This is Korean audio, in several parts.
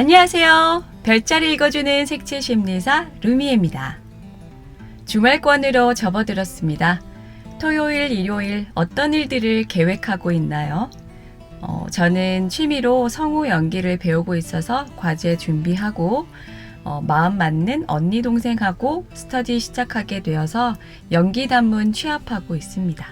안녕하세요. 별자리 읽어주는 색칠 심리사 루미입니다. 주말권으로 접어들었습니다. 토요일, 일요일 어떤 일들을 계획하고 있나요? 어, 저는 취미로 성우 연기를 배우고 있어서 과제 준비하고 어, 마음 맞는 언니 동생하고 스터디 시작하게 되어서 연기 단문 취합하고 있습니다.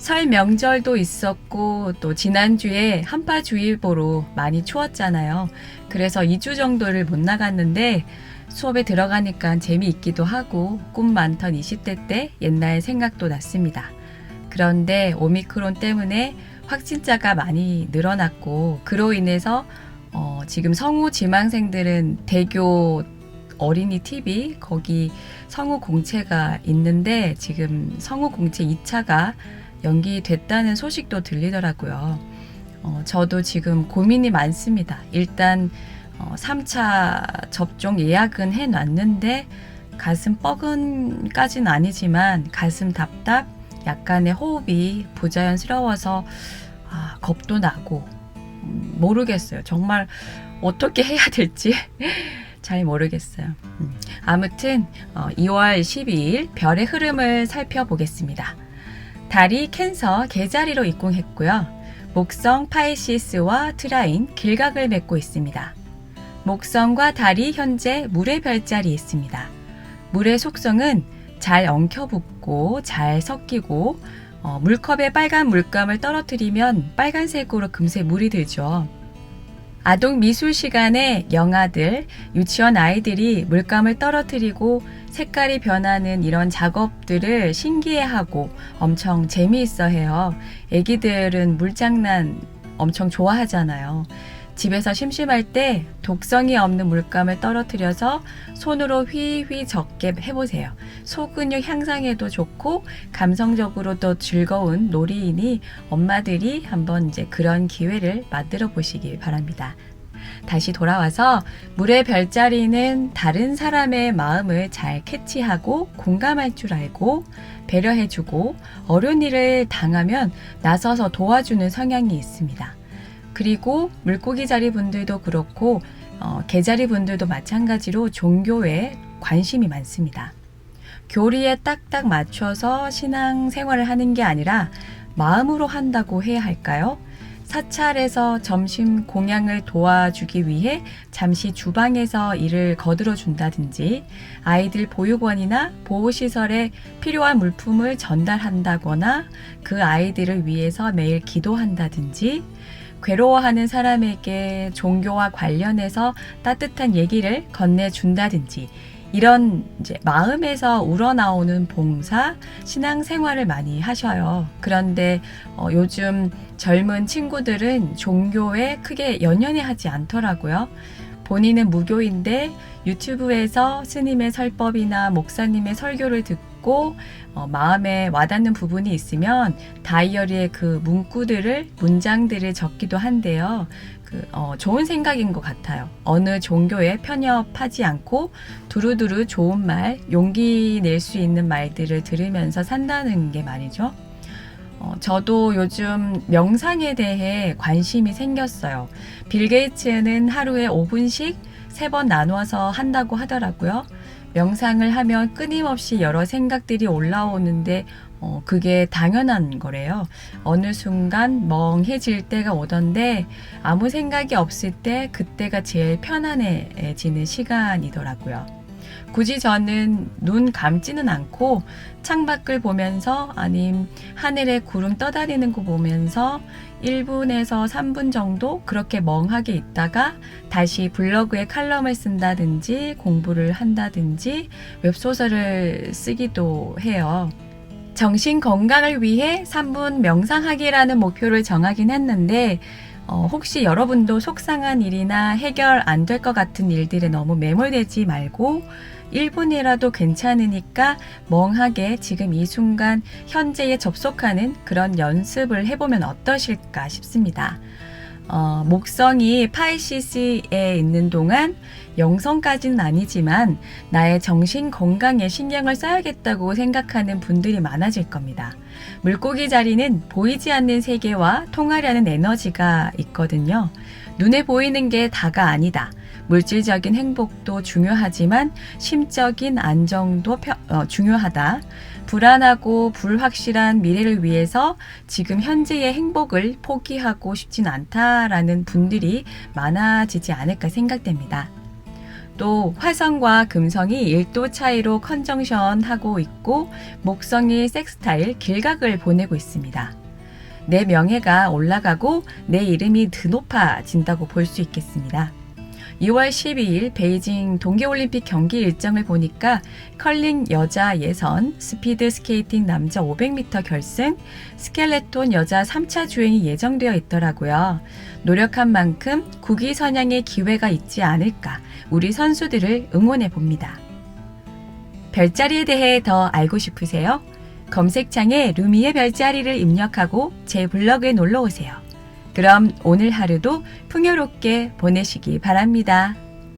설 명절도 있었고 또 지난주에 한파주의보로 많이 추웠잖아요. 그래서 2주 정도를 못 나갔는데 수업에 들어가니까 재미있기도 하고 꿈 많던 20대 때 옛날 생각도 났습니다. 그런데 오미크론 때문에 확진자가 많이 늘어났고 그로 인해서 어, 지금 성우 지망생들은 대교 어린이 TV 거기 성우 공채가 있는데 지금 성우 공채 2차가 연기됐다는 소식도 들리더라고요. 어, 저도 지금 고민이 많습니다. 일단 어, 3차 접종 예약은 해놨는데 가슴 뻐근까지는 아니지만 가슴 답답, 약간의 호흡이 부자연스러워서 아, 겁도 나고 음, 모르겠어요. 정말 어떻게 해야 될지 잘 모르겠어요. 음, 아무튼 어, 2월 12일 별의 흐름을 살펴보겠습니다. 달이 캔서 개자리로 입궁했고요. 목성 파이시스와 트라인 길각을 맺고 있습니다. 목성과 달이 현재 물의 별자리에 있습니다. 물의 속성은 잘 엉켜붙고 잘 섞이고 어, 물컵에 빨간 물감을 떨어뜨리면 빨간색으로 금세 물이 들죠. 아동 미술 시간에 영아들, 유치원 아이들이 물감을 떨어뜨리고 색깔이 변하는 이런 작업들을 신기해하고 엄청 재미있어 해요. 애기들은 물장난 엄청 좋아하잖아요. 집에서 심심할 때 독성이 없는 물감을 떨어뜨려서 손으로 휘휘 적게 해보세요. 소근육 향상에도 좋고 감성적으로도 즐거운 놀이이니 엄마들이 한번 이제 그런 기회를 만들어 보시길 바랍니다. 다시 돌아와서 물의 별자리는 다른 사람의 마음을 잘 캐치하고 공감할 줄 알고 배려해주고 어려운 일을 당하면 나서서 도와주는 성향이 있습니다. 그리고 물고기 자리 분들도 그렇고 어, 개자리 분들도 마찬가지로 종교에 관심이 많습니다. 교리에 딱딱 맞춰서 신앙 생활을 하는 게 아니라 마음으로 한다고 해야 할까요? 사찰에서 점심 공양을 도와주기 위해 잠시 주방에서 일을 거들어 준다든지 아이들 보육원이나 보호시설에 필요한 물품을 전달한다거나 그 아이들을 위해서 매일 기도한다든지 괴로워하는 사람에게 종교와 관련해서 따뜻한 얘기를 건네준다든지 이런 이제 마음에서 우러나오는 봉사, 신앙 생활을 많이 하셔요. 그런데 어, 요즘 젊은 친구들은 종교에 크게 연연해 하지 않더라고요. 본인은 무교인데 유튜브에서 스님의 설법이나 목사님의 설교를 듣고 어, 마음에 와닿는 부분이 있으면 다이어리에 그 문구들을 문장들을 적기도 한데요. 그, 어, 좋은 생각인 것 같아요. 어느 종교에 편협하지 않고 두루두루 좋은 말, 용기 낼 수 있는 말들을 들으면서 산다는 게 말이죠. 어, 저도 요즘 명상에 대해 관심이 생겼어요. 빌 게이츠는 하루에 5분씩 세번 나누어서 한다고 하더라고요. 명상을 하면 끊임없이 여러 생각들이 올라오는데 어, 그게 당연한 거래요. 어느 순간 멍해질 때가 오던데 아무 생각이 없을 때 그때가 제일 편안해지는 시간이더라고요. 굳이 저는 눈 감지는 않고 창밖을 보면서 아님 하늘에 구름 떠다니는 거 보면서 1분에서 3분 정도 그렇게 멍하게 있다가 다시 블로그에 칼럼을 쓴다든지 공부를 한다든지 웹소설을 쓰기도 해요. 정신 건강을 위해 3분 명상하기라는 목표를 정하긴 했는데 어, 혹시 여러분도 속상한 일이나 해결 안 될 것 같은 일들에 너무 매몰되지 말고 1분이라도 괜찮으니까 멍하게 지금 이 순간 현재에 접속하는 그런 연습을 해보면 어떠실까 싶습니다. 어, 목성이 파이시스에 있는 동안 영성까지는 아니지만 나의 정신 건강에 신경을 써야겠다고 생각하는 분들이 많아질 겁니다. 물고기 자리는 보이지 않는 세계와 통하려는 에너지가 있거든요. 눈에 보이는 게 다가 아니다. 물질적인 행복도 중요하지만 심적인 안정도 펴- 어, 중요하다. 불안하고 불확실한 미래를 위해서 지금 현재의 행복을 포기하고 싶진 않다라는 분들이 많아지지 않을까 생각됩니다. 또 화성과 금성이 1도 차이로 컨정션 하고 있고 목성이 섹스타일 길각을 보내고 있습니다. 내 명예가 올라가고 내 이름이 드높아진다고 볼 수 있겠습니다. 2월 12일 베이징 동계올림픽 경기 일정을 보니까 컬링 여자 예선, 스피드 스케이팅 남자 500m 결승, 스켈레톤 여자 3차 주행이 예정되어 있더라고요. 노력한 만큼 국위 선양의 기회가 있지 않을까 우리 선수들을 응원해 봅니다. 별자리에 대해 더 알고 싶으세요? 검색창에 루미의 별자리를 입력하고 제 블로그에 놀러 오세요. 그럼 오늘 하루도 풍요롭게 보내시기 바랍니다.